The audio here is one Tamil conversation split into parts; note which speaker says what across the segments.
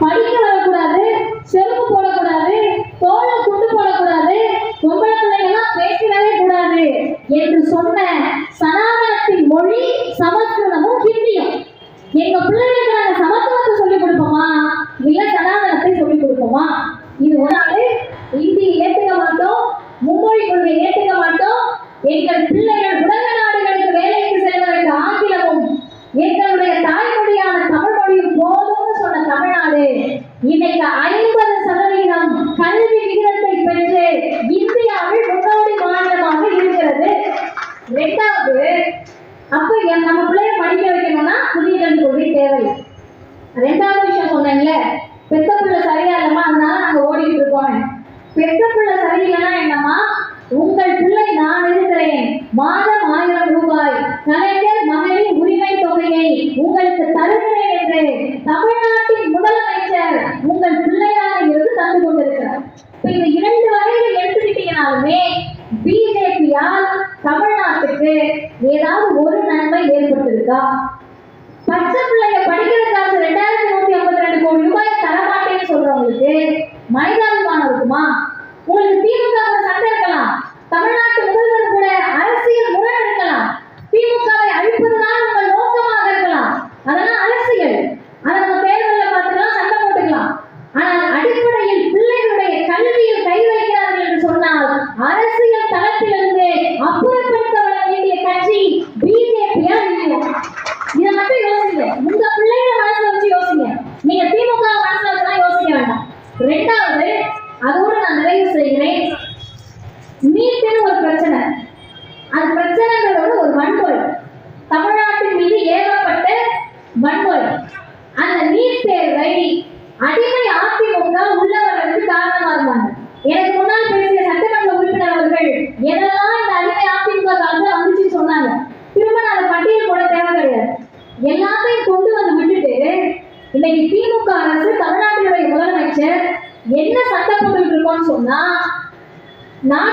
Speaker 1: படிக்க வரக்கூடாது செருப்பு போடக்கூடாது தோலை குண்டு போடக்கூடாது பொம்பளை பிள்ளைங்கெல்லாம் பேசவே கூடாது என்று சொன்ன ஒரு நன்மை ஏற்பட்டிருக்கா? பச்சை பிள்ளைங்க படிக்கிற காசு ரெண்டாயிரத்தி நூத்தி ஐம்பத்தி ரெண்டு கோடி ரூபாய் தரமாட்டேன்னு சொல்றவங்களுக்கு மனிதாபிமானம் இருக்குமா? உங்களுக்கு திமுக சண்டை இருக்கலாம். தமிழ்நாட்டு முதல்வர் கூட அரசியல் முரண் இருக்கலாம் திமுகவை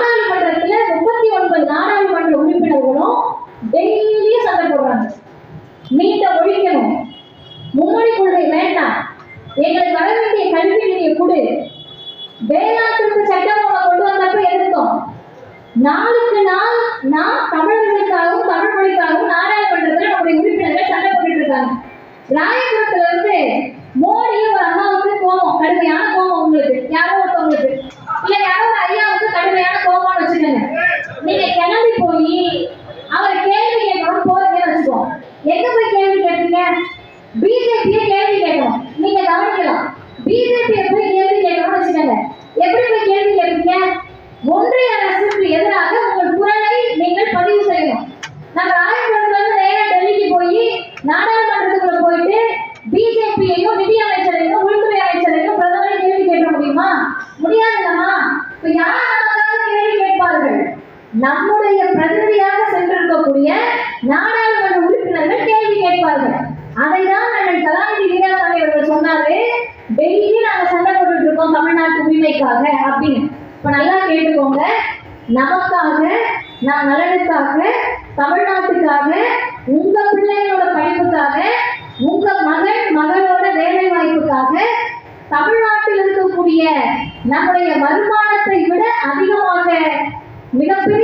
Speaker 1: நாடாளுமன்றத்துல முப்பத்தி ஒன்பது நாடாளுமன்ற உறுப்பினர்களும் டெய்லியும் சண்டை போடுறாங்க. மீட்டை ஒழிக்கணும். மும்மொழி கொள்கை வேண்டாம். எங்களுக்கு வர வேண்டிய கல்வி நிதியை கொடு. வேளாண் திருத்த சட்டம் கொண்டு வந்தப்ப எதிர்த்தோம். நாளுக்கு நாள் நாம் தமிழர்களுக்காகவும் தமிழ் மொழிக்காகவும் நாடாளுமன்றத்தில் நம்முடைய உறுப்பினர்கள் சண்டை போட்டுட்டு இருக்காங்க. ராயபுரத்துல இருந்து மோடியும் ஒரு அம்மாவுக்கு கோபம் கடுமையான கோபம் உங்களுக்கு. யாரோ ஒருத்தவங்களுக்கு. இல்ல யாரோ ஒரு ஐயாவுக்கு கடுமையான கோபம்னு வச்சுக்கோங்க நீங்க கிளம்பி போய் அவரை கேள்வி கேட்கணும் போறீங்கன்னு வச்சுக்கோ எங்க போய் கேள்வி கேட்டீங்க? பிஜேபியை கேள்வி கேட்கணும். நீங்க கவனிக்கலாம். பிஜேபியை போய் கேள்வி கேட்கணும்னு வச்சுக்கோங்க. எப்படி போய் கேள்வி கேட்பீங்க? ஒன்றிய அரசுக்கு எதிராக உங்கள் குரலை நீங்கள் பதிவு செய்யணும். நாங்கள் ஆயிரத்தி நேரம் டெல்லிக்கு போய் நாடாளுமன்றத்துக்குள்ள போயிட்டு பிஜேபியையும் நிதி அமைச்சரையும் உள்துறை அமைச்சரையும் பிரதமரை கேள்வி கேட்க முடியுமா முடியாதுல்லம்மா இப்ப யார் நமக்காக கேள்வி கேட்பார்கள் நம்முடைய பிரதிநிதியாக சென்றிருக்கக்கூடிய நாடாளுமன்ற உறுப்பினர்கள் கேள்வி கேட்பார்கள் அதை தான் அண்ணன் கலாநிதி வீராசாமி அவர்கள் சொன்னாரு டெய்லி நாங்க சண்டை போட்டுட்டு இருக்கோம் தமிழ்நாட்டு உரிமைக்காக அப்படின்னு. இப்ப நல்லா கேட்டுக்கோங்க. நமக்காக நம் நலனுக்காக தமிழ்நாட்டுக்காக உங்க பிள்ளைகளோட படிப்புக்காக உங்க மகன் மகளோட வேலை வாய்ப்புக்காக தமிழ்நாட்டில் இருக்கக்கூடிய நம்முடைய வருமானத்தை விட அதிகமாக மிகப்பெரிய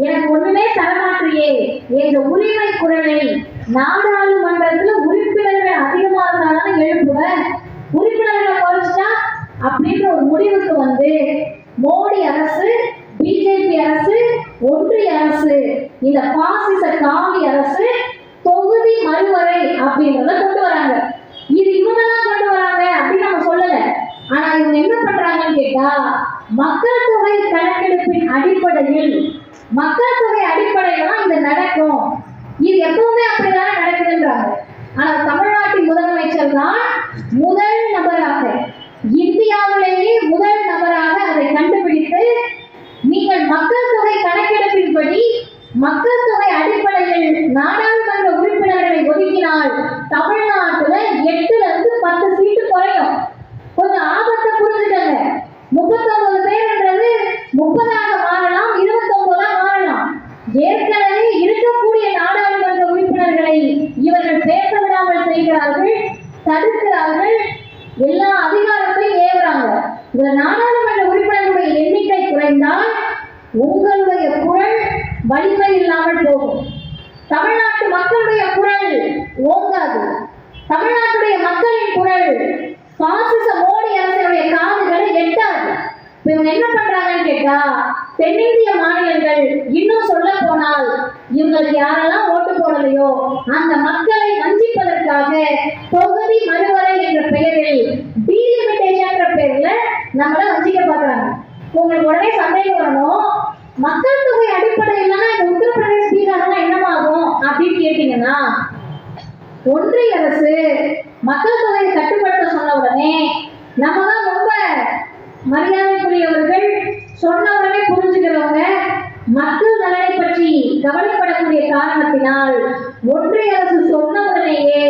Speaker 1: எனக்கு ஒண்ணுமே தரமாட்டியே என்ற உரிமை குரலை நாடாளுமன்றத்துல உறுப்பினர்கள் அதிகமா இருந்தாலும் எழுப்புவேன் உறுப்பினர்களை குறைச்சிட்டா அப்படின்ற ஒரு முடிவுக்கு வந்து மோடி அரசு பிஜேபி அரசு ஒன்றிய அரசு இந்த பாசிச காவி அரசு தொகுதி மறுவரை அப்படின்றத கொண்டு வராங்க இது இவங்க தான் கொண்டு வராங்க அப்படின்னு நம்ம சொல்லல ஆனா இவங்க என்ன பண்றாங்கன்னு கேட்டா மக்கள் தொகை கணக்கெடுப்பின் அடிப்படையில் மக்கள் தொகை அடிப்படையில தான் இது நடக்கும். இது எப்பவுமே அப்படிதான் நடக்குதுன்றாங்க. ஆனா தமிழ்நாட்டின் முதலமைச்சர் தான் முதல் நபராக. இந்தியாவிலேயே முதல் நபராக அதை கண்டுபிடித்து நீங்கள் மக்கள் தொகை கணக்கெடுப்பின்படி மக்கள் ஏற்கனவே இருக்கக்கூடிய நாடாளுமன்ற உறுப்பினர்களை இவர்கள் பேச விடாமல் செய்கிறார்கள் தடுக்கிறார்கள். எல்லா அதிகாரத்தையும் ஏவுறாங்க. இந்த நாடாளுமன்ற உறுப்பினர்களுடைய எண்ணிக்கை குறைந்தால் உங்களுடைய குரல் வலிமை இல்லாமல் போகும். தமிழ்நாட்டு மக்களுடைய குரல் ஓங்காது. தமிழ்நாட்டுடைய மக்களின் குரல் பாசிச மோடி அரசனுடைய காதுகளை எட்டாது. இவங்க என்ன பண்றாங்கன்னு கேட்டா தென்னிந்திய மாநிலங்கள் இன்னும் சொல்ல போனால் இவங்களுக்கு யாரெல்லாம் ஓட்டு போடலையோ அந்த மக்களை வஞ்சிப்பதற்காக தொகுதி மறுவரை என்ற பெயரில் டீலிமிட்டேஷன் பெயர்ல நம்மள வஞ்சிக்க பாக்குறாங்க உங்களுக்கு உடனே சந்தேகம் வரணும் மக்கள் தொகை அடிப்படையில் இந்த உத்தரப்பிரதேச பீகார்லாம் என்னவாகும் அப்படின்னு கேட்டீங்கன்னா ஒன்றிய அரசு மக்கள் தொகையை கட்டுப்படுத்த சொன்ன உடனே நம்ம தான் ரொம்ப மரியாதை சொன்ன உடனே புரிஞ்சுக்கிறவங்க மக்கள் நலனை பற்றி கவலைப்படக்கூடிய காரணத்தினால் ஒன்றிய அரசு சொன்ன உடனேயே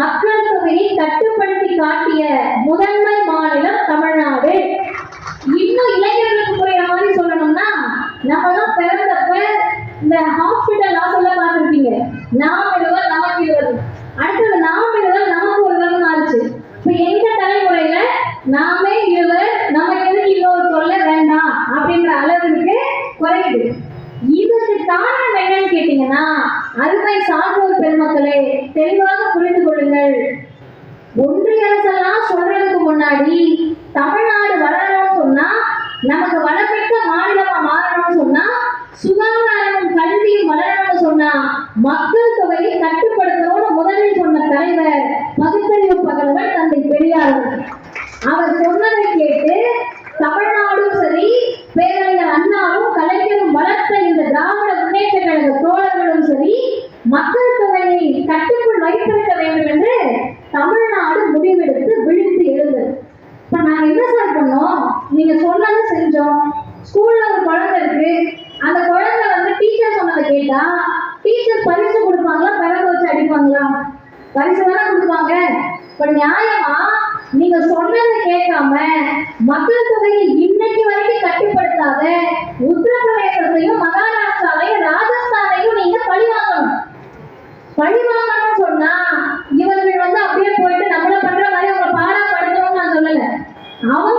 Speaker 1: மக்கள் தொகையை கட்டுப்படுத்தி காட்டிய முதன்மை மாநிலம் தமிழ்நாடு. இன்னும் இளைஞர்களுக்கு புரியுற மாதிரி சொல்லணும்னா நம்ம தான் பிறந்தப்ப இந்த ஹாஸ்பிட்டல் வாசல்ல பார்த்துருப்பீங்க. நான் குறையுது. இதுக்கு காரணம் என்னன்னு கேட்டீங்கன்னா அருமை சான்றோர் பெருமக்களே தெளிவாக புரிந்து கொள்ளுங்கள். ஒன்றிய அரசெல்லாம் சொல்றதுக்கு முன்னாடி தமிழ்நாடு வளரணும்னு சொன்னா நமக்கு வளமிக்க மாநிலமா மாறணும்னு சொன்னா சுகாதாரமும் கல்வியும் வளரணும்னு சொன்னா மக்கள் தொகையை கட்டுப்படுத்தணும்னு முதலில் சொன்ன தலைவர் பகுத்தறிவு பகல்வர் தந்தை பெரியார் அவர் சொன்ன பிறகு பரிசு தானே கொடுப்பாங்க. இப்ப நியாயமா நீங்க சொன்னதை கேட்காம மக்கள் தொகையை இன்னைக்கு வரைக்கும் கட்டுப்படுத்தாத உத்தரப்பிரதேசத்தையும் மகாராஷ்டிராவையும் ராஜஸ்தானையும் நீங்க பழி வாங்கணும். பழி வாங்கணும்னு சொன்னா இவர்கள் வந்து அப்படியே போயிட்டு நம்மள பண்ற மாதிரி அவங்க பாராப்படுத்தணும்னு நான் சொல்லல. அவங்க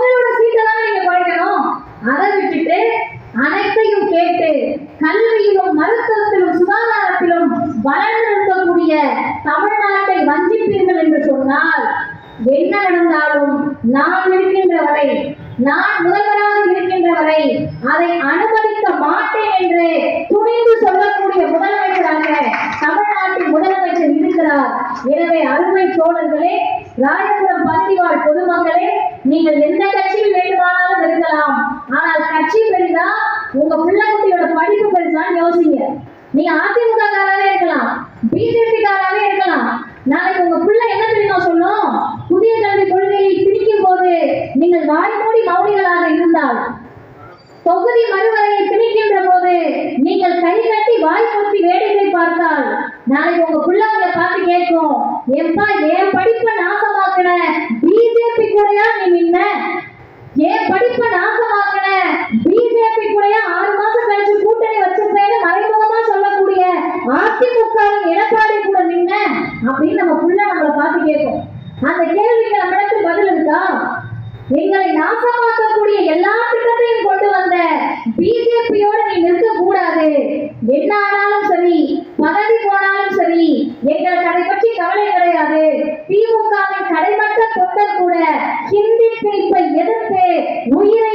Speaker 1: நான் இருக்கின்ற வரை நான் முதல்வராக இருக்கின்ற வரை அதை அனுமதிக்க மாட்டேன் என்று துணிந்து சொல்லக்கூடிய முதலமைச்சராக தமிழ்நாட்டின் முதலமைச்சர் இருக்கிறார். எனவே அருமை தோழர்களே ராயபுரம் பகுதிவாழ் பொதுமக்களே நீங்கள் எந்த கட்சியில் வேண்டுமானாலும் இருக்கலாம். ஆனால் கட்சி பெரிதா உங்க பிள்ளைக்குட்டியோட படிப்பு பெருசான்னு யோசிங்க. நீங்க அதிமுக நாளைக்கு உங்க பிள்ளைங்களை பார்த்து கேட்கும் எப்பா என் படிப்பை நாசமாக்கின பிஜேபி கூடயா நீ நின்ன? என் படிப்பை நாசமாக்கின பிஜேபி கூடயா ஆறு மாசம் கழிச்சு கூட்டணி வச்சிருப்பேன்னு மறைமுகமா சொல்லக்கூடிய அதிமுக எடப்பாடி கூட நின்ன? அப்படின்னு நம்ம புள்ள நம்மளை பார்த்து கேட்கும். அந்த கேள்விக்கு நம்மிடத்தில் பதில் இருக்கா? எங்களை நாசமாக்கக்கூடிய எல்லா திட்டத்தையும் கொண்டு வந்த பிஜேபியோ நீ நிற்க கூடாது என்ன ஆனாலும் சரி பதவி போனாலும் சரி எங்களுக்கு அதை பற்றி கவலை கிடையாது. திமுகவின் கடைமட்ட தொண்டர் கூட ஹிந்தி பிரிப்பை எதிர்த்து உயிரை